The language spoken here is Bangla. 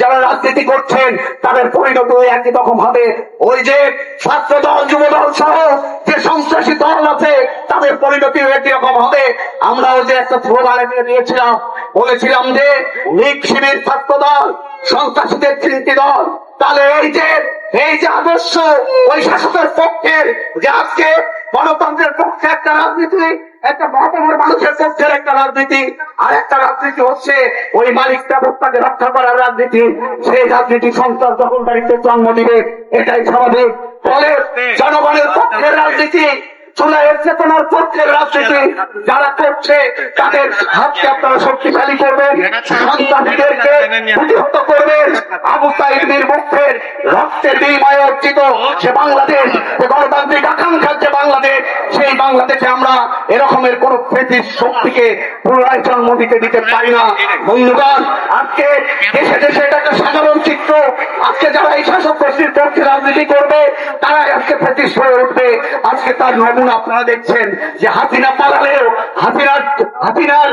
যারা রাজনীতি করছেন, তাদের পরিণত ওই একই রকম হবে। ওই যে ছাত্র দল, যুব দল সহ যে সন্ত্রাসী দল আছে, তাদের পরিণতি একই রকম হবে। আমরাও যে একটা স্লোগানে দিয়ে দিয়েছিলাম, বলেছিলাম যে লীগ শিবির ছাত্র দল, সন্ত্রাসীদের তিনটি দল, তাহলে এই যে এই যে আদর্শ ওই শাসকের পক্ষের যে আজকে গণতন্ত্রের পক্ষে একটা রাজনীতি, একটা মহাত্মার মানুষের পক্ষের একটা রাজনীতি, আর একটা রাজনীতি হচ্ছে ওই মালিক ব্যবস্থাকে রক্ষা করার রাজনীতি। সেই রাজনীতি সন্ত্রাস দখলদারিত্বে জন্ম দিবে এটাই স্বাভাবিক। ফলে জনগণের পক্ষের রাজনীতি আবু সাইদের মুখের রক্তের বিনিময়ে অর্জিত সে বাংলাদেশ গণতান্ত্রিক আকাঙ্ক্ষার যে বাংলাদেশ সেই বাংলাদেশে আমরা এরকমের কোন ব্রিটিশ শক্তিকে পুনরায় জন্ম দিতে দিতে পারি না। বন্ধুগণ, আজকে দেশে দেশে এটা একটা সাধারণ চিত্র। আজকে যারা এই শাসক গোষ্ঠীর পক্ষে রাজনীতি করবে, তারাই আজকে ব্রিটিশ হয়ে উঠবে। আজকে তার নমুনা আপনারা দেখছেন যে হাসিনা পালালেও হাসিনার হাসিনার